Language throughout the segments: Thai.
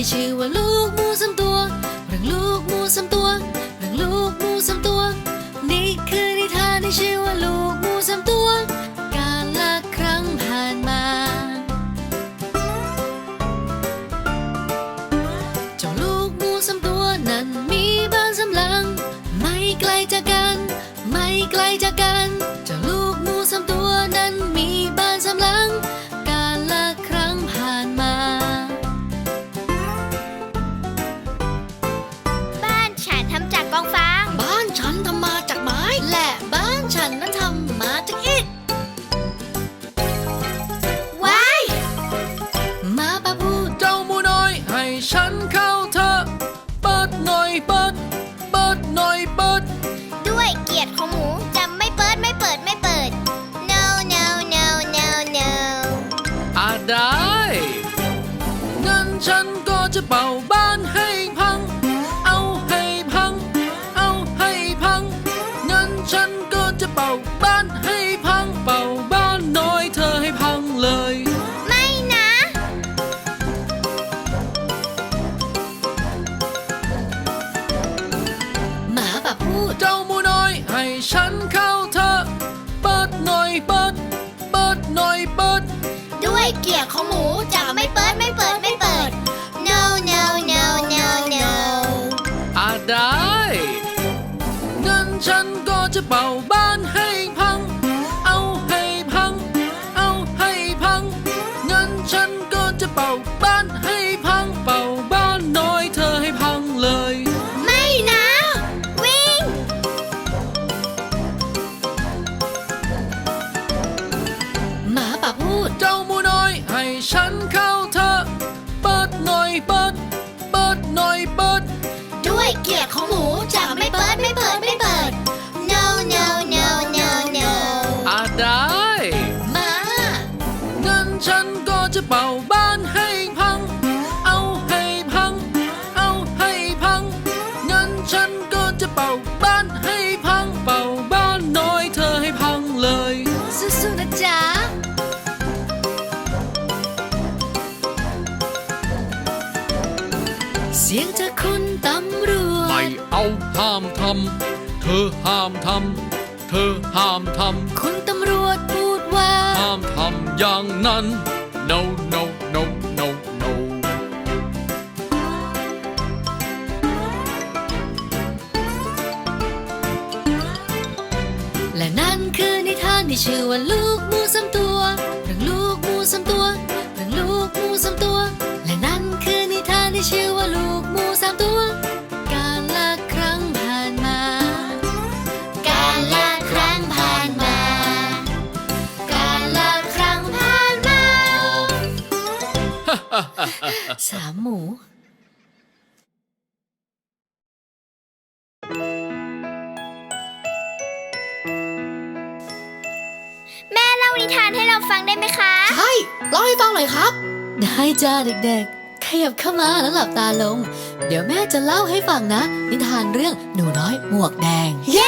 ที่ชื่อว่าลูกหมูสามตัว เรื่องลูกหมูสามตัว เรื่องลูกหมูสามตัว นี่คือนิทานที่ชื่อว่าลูกหมูสามตัว การละครั้งผ่านมา เจ้าลูกหมูสามตัวนั้นมีบ้านสำหลัง ไม่ไกลจากกัน ไม่ไกลจากกัน จะเป่าบ้านให้พัง เอาให้พัง เอาให้พัง งั้นฉันก็จะเป่าบ้านให้พัง เป่าบ้านน้อยเธอให้พังเลย ไม่นะ หมาป่าพูด เจ้าหมูน้อยให้ฉันเข้าเถอะเปิดหน่อยเปิด เปิดหน่อยเปิด ด้วยเกียรติของหมูจะไม่เปิดไม่เปิดไม่ จะเป่าบ้านให้พัง เอาให้พัง เอาให้พังงั้นฉันก็จะเป่าบ้านให้พัง เป่าบ้านน้อยเธอให้พังเลย ไม่นะ วิ่ง หมาป่าพูดเจ้า เป่าบ้านให้พัง เอาให้พัง เอาให้พัง งั้นฉันก็จะเป่าบ้านให้พัง เป่าบ้านน้อยเธอให้พังเลย สู้ๆนะจ๊ะ เสียงจากคุณตำรวจไม่เอาห้ามทำ เธอห้ามทำ เธอห้ามทคุณตำรวจพูดว่าำห้ามทำอย่างนั้น no no no no no และนั่นคือนิทานที่ชื่อว่าลูกมูสามตัวเรื่องลูกมูสามตัวเรื่องลูกมูสามตัว และนั่นคือนิทานที่ชื่อว่า สามหมู แม่เล่านิทานให้เราฟังได้ไหมคะ ใช่เล่าให้ฟังหน่อยครับ ได้จ้าเด็กๆ ขยับเข้ามาแล้วหลับตาลง เดี๋ยวแม่จะเล่าให้ฟังนะ นิทานเรื่องหนูน้อยหมวกแดง เย้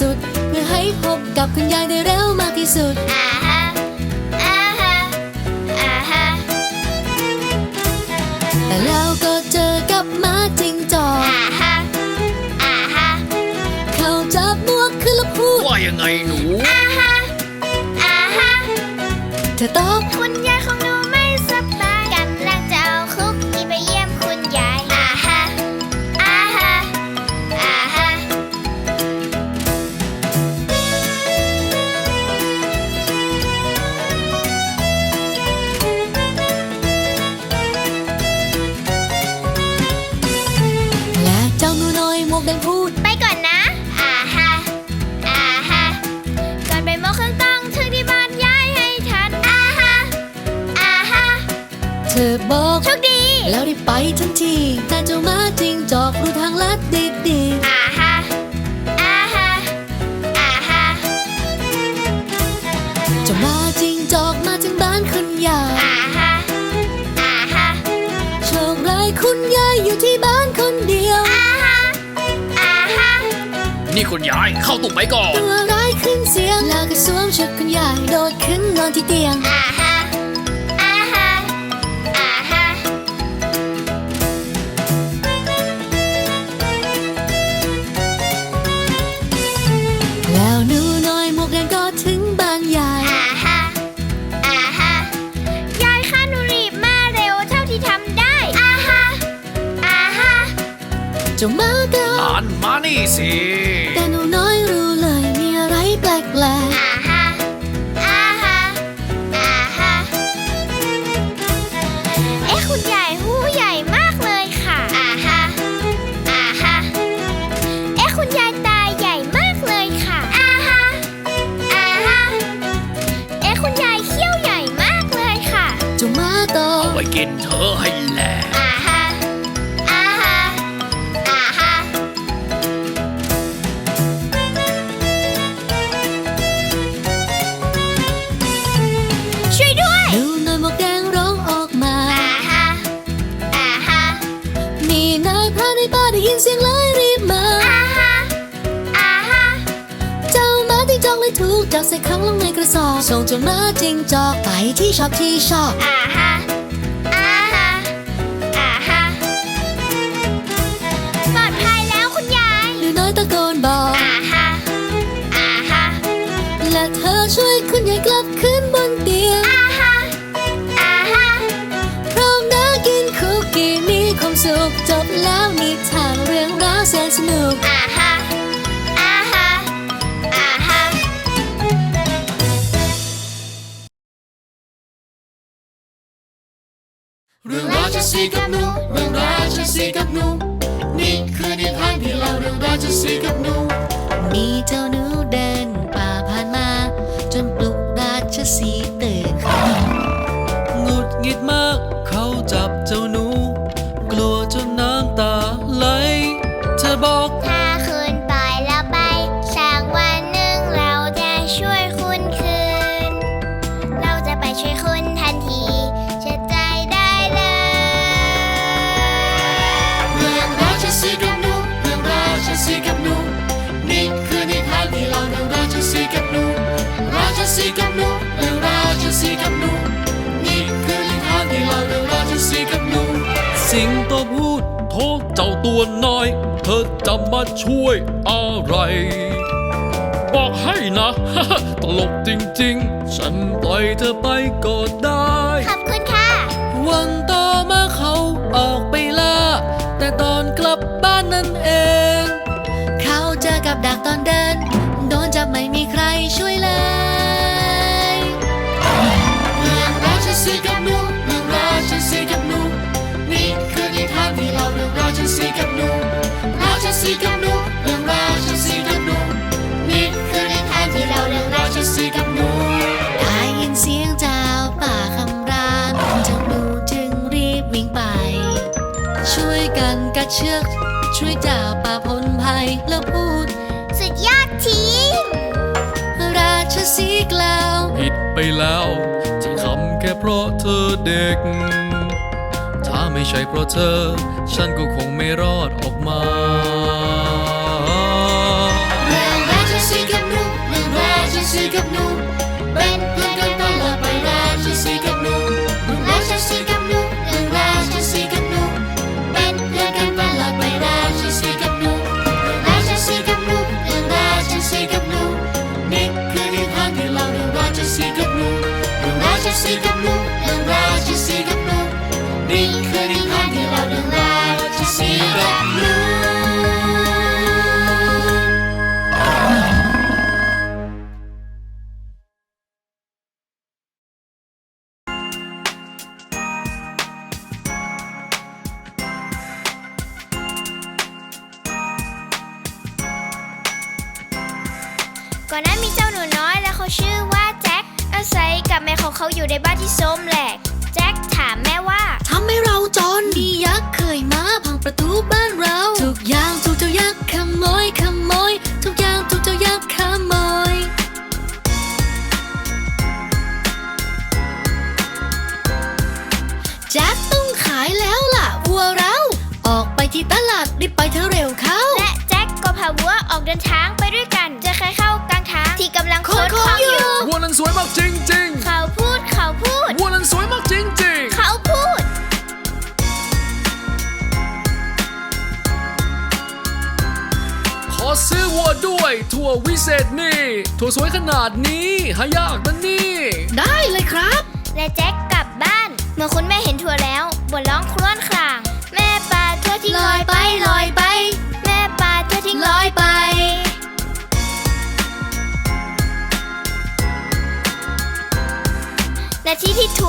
สุดๆเพื่อให้พบกับคุณยายได้เร็วมากที่สุด อาฮะอาฮะอาฮะแต่แล้วก็เจอกับหมาจิงจอกอาฮะอาฮะเขาจับหมวกขึ้นแล้วพูดว่ายังไงหนู อาฮะอา บอกโชคดี แล้วได้ไปทันทีแต่เจ้าหมาจิงจอกรู้ทางลัดดีๆ อาฮะอาฮะอาฮะเจ้าหมาจิงจอกมาถึงบ้านคุณยายอาฮะอาฮะโชคร้ายคุณยายอยู่ที่บ้านคนเดียว อาฮะอาฮะนี่คุณยายเข้าตุ่มไปก่อน ตัวร้ายขึ้นเสียงแล้วก็สวมชุดคุณยายโดดขึ้นนอนที่เตียง อาฮะ เจ้ามา หนูน้อยหมวกแดงร้องออกมาอาฮะอาฮะมีนายพรานในป่าได้ยินเสียงเลยรีบมาอาฮะอาฮะเจ้าหมาจิ้งจอกเลยถูกจับใส่ขังลงในกระสอบ ส่งเจ้าหมาจิ้งจอกไปที่ชอบที่ชอบ สุขจบแล้วนิทานเรื่องราวแสนสนุกอาฮะอาฮะอาฮะเรื่องราชสีห์กับหนูเรื่องราชสีห์กับหนูนี่คือนิทานที่เล่าเรื่องราชสีห์กับหนูมีเจ้าหนูเดินป่าผ่านมา จนปลุกราชสี บอกถ้าคุณปล่อยเราไปสักวันหนึ่งเราจะช่วยคุณคืน เราจะไปช่วยคุณทันทีเชื่อใจได้เลยเรื่องราชสีห์กับหนูเรื่องราชสีห์กับหนูนี่คือนิทานที่เล่าเรื่องราชสีห์กับหนูราชสีห์กับหนูเรื่องราชสีห์กับหนูนี่คือนิทานที่เล่าเรื่องราชสีห์กับหนูสิงโตพูด โทษเจ้าตัวน้อย เธอจะมาช่วยอะไร บอกให้นะ ตลกจริงๆ ฉันปล่อยเธอไปก็ได้ ขอบคุณค่ะ วันต่อมาเขาออกไปล่า แต่ตอนกลับบ้านนั่นเอง เขาเจอกับดักตอนเดิน โดนจับไม่มีใครช่วยเลยเรื่องราชสีห์กับหนูเรื่อง สีห์กับหนูราชสีห์กับหนูเรื่องราชสีห์กับหนูนี่คือนิทานที่เล่าเรื่องราชสีห์กับหนูได้ยินเสียงเจ้าป่าคำรามเจ้าหนูจึงรีบวิ่งไป ช่วยกันกัดเชือกช่วยเจ้าป่าพ้นภัยแล้วพูด สุดยอดทีมราชสีห์กล่าวผิดไปแล้วที่ทำแค่เพราะเธอเด็กถ้า ไม่ใช่เพราะเธอ ฉันก็คงไม่รอดออกมาเรื่องราชสีกับหนูเรื่องราชสีกับหนูเป็นเพื่อนกันตลอดไปราชสีกับหนูเรื่องราชสีกับหนูเรื่องราชสีกับหนูเป็นเพื่อนกันตลอดไปราชสีกับหนูเรื่องราชสีกับหนูเรื่องราชสีกับหนูนี่คือนิทานที่เล่าเรื่องราชสีกับหนูเรื่องราชสีกับหนู นั้นมีเจ้าหนูน้อยและเขาชื่อว่าแจ็คอาศัยกับแม่ของเขาอยู่ในบ้านที่ส้มแหลก แจ็คถามแม่ว่าทำให้เราจนมียักษ์เคยมาพังประตูบ้านเรา ทุกอย่างถูกเจ้ายักษ์ขโมยขโมย ทุกอย่างถูกเจ้ายักษ์ขโมย แจ็คต้องขายแล้วล่ะวัวเรา ออกไปที่ตลาดรีบไปเธอเร็วเขาและ พาวัวออกเดินทางไปด้วยกันจะใครเข้ากลางทางที่กำลังคดของอยู่ วัวนั้นสวยมากจริงเขาพูดเขาพูดวัวนั้นสวยมากจริงเขาพูดขอซื้อวัวด้วยถั่ววิเศษนี่ถั่วสวยขนาดนี้หายากนะนี่ ได้เลยครับ และแจ็คกลับบ้าน เมื่อคุณแม่เห็นถั่วแล้วบ่น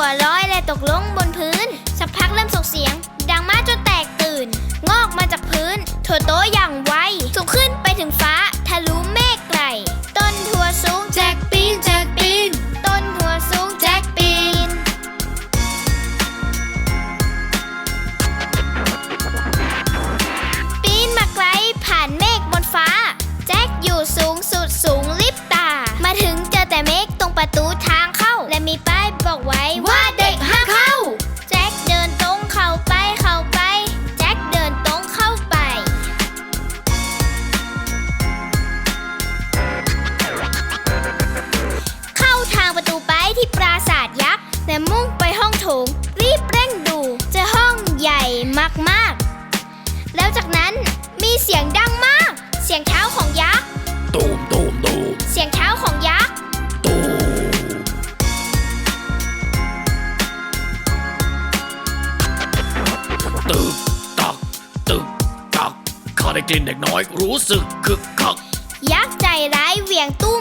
หัวร้อยและตกลงบนพื้น สักพักเริ่มส่งเสียง ดังมากจนแตกตื่น งอกมาจากพื้นถั่โตอย่างไวสูงขึ้น ไเด็กน้อยรู้สึกคึกคัก ยักษ์ใจร้ายเหวี่ยงตู้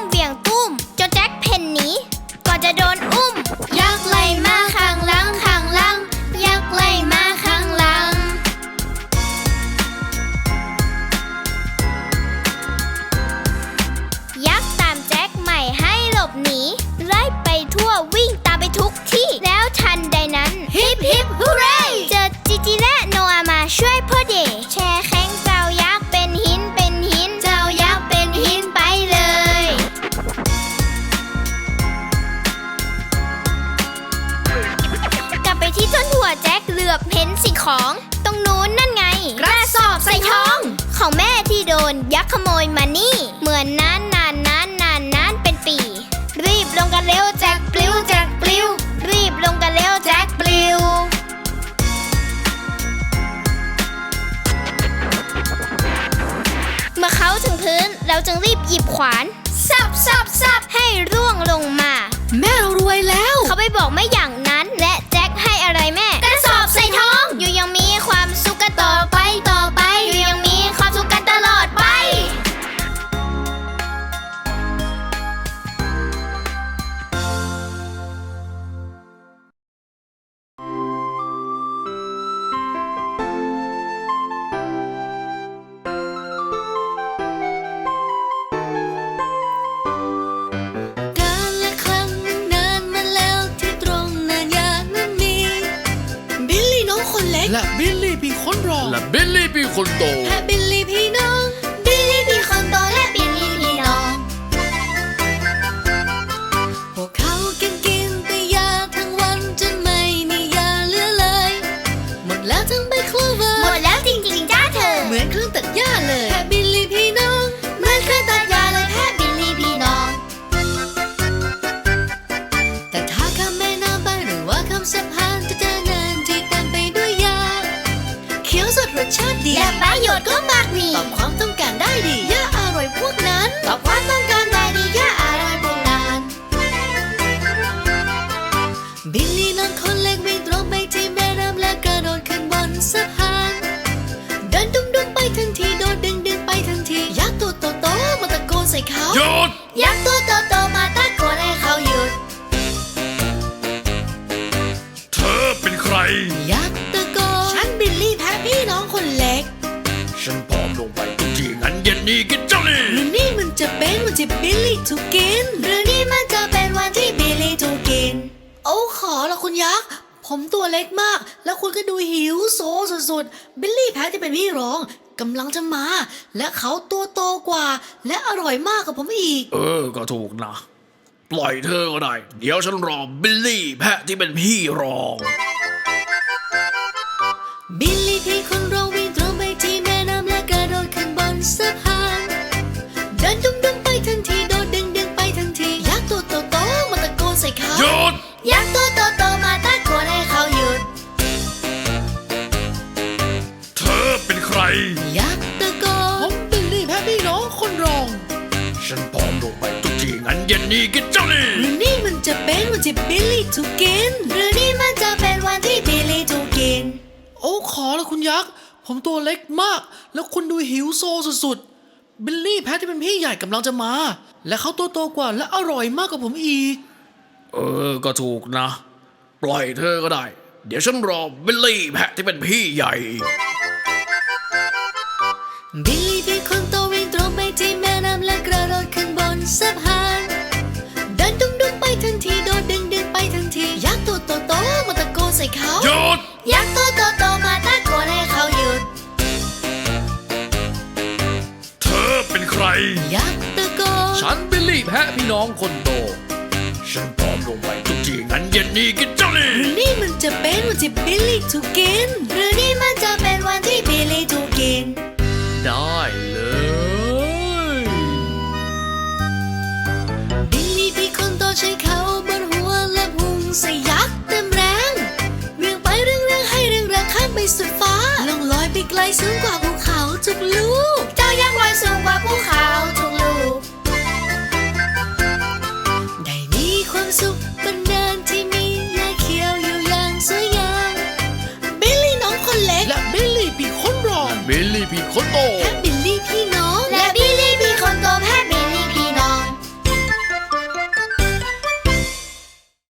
recordó. як то то ผมตัวเล็กมาก แล้วคุณก็ดูหิวโซสุดๆ บิลลี่แพ้ที่เป็นพี่รองกำลังจะมา และเขาตัวโตกว่า และอร่อยมากกว่าผมอีก เออ ก็ถูกนะ ปล่อยเธอก็ได้ เดี๋ยวฉันรอบิลลี่แพะที่เป็นพี่รอง บิลลี่ที่คนรองวิ่งตรงไปที่แม่น้ำและกระโดดขึ้นบนสะพานเดินดุ้งดุ้งไปทันทีโดดดึงดึงไปทันทียักษ์ตัวโตโตมาตะโกนใส่เขาหยุดยักษ์ตัวโตโตมาตะ ฉันพร้อมลงไปทุกทีงั้นเย็นนี้กินเจ้านี่หรือนี่มันจะเป็นวันที่บิลลี่ถูกกิน หรือนี่มันจะเป็นวันที่บิลลี่ถูกกิน โอ้ขอละคุณยักษ์ ผมตัวเล็กมาก แล้วคุณดูหิวโซสุดๆ บิลลี่แพทที่เป็นพี่ใหญ่กำลังจะมา และเขาตัวโตกว่าและอร่อยมากกว่าผมอีก เออ ก็ถูกนะ ปล่อยเธอก็ได้ เดี๋ยวฉันรอบิลลี่แพทที่เป็นพี่ใหญ่ บิลลี่เป็นคนโตวิ่งตรงไปที่แม่น้ำและกระ ตะโกนใส่เขาหยุดยักษ์ตัวโตโตๆมาตะโกนให้เขาหยุด เธอเป็นใคร ยักษ์ตะโกนฉันบิลลี่แพะพี่น้องคนโต ฉันพร้อมลงไปทุกทีงั้นเย็นนี้กินเจ้านี่หรือนี่มันจะเป็นวันที่บิลลี่ถูกกิน หรือนี่มันจะเป็นวันที่บิลลี่ถูกกิน อยไ